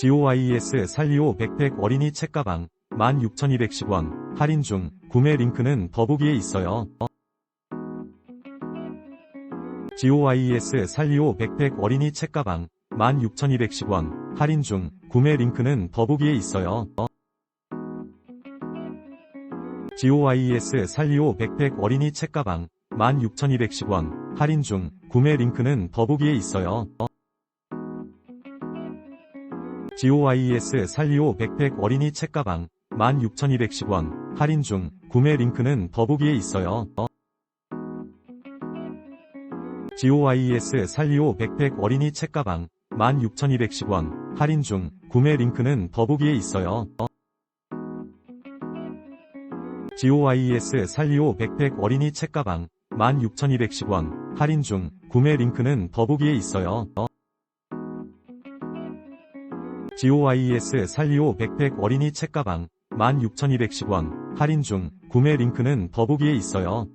GOIS 살리오 백팩 어린이 책가방 16,210원 할인 중 구매 링크는 더보기에 있어요. GOIS 살리오 백팩 어린이 책가방 16,210원 할인 중 구매 링크는 더보기에 있어요. GOIS 살리오 백팩 어린이 책가방 16,210원 할인 중 구매 링크는 더보기에 있어요. GOIS 살리오 백팩 어린이 책가방 16,210원 할인 중 구매 링크는 더보기에 있어요. GOIS 살리오 백팩 어린이 책가방 16,210원 할인 중 구매 링크는 더보기에 있어요. GOIS 살리오 백팩 어린이 책가방 16,210원 할인 중 구매 링크는 더보기에 있어요. GOIS 살리오 백팩 어린이 책가방 16,210원 할인 중 구매 링크는 더보기에 있어요.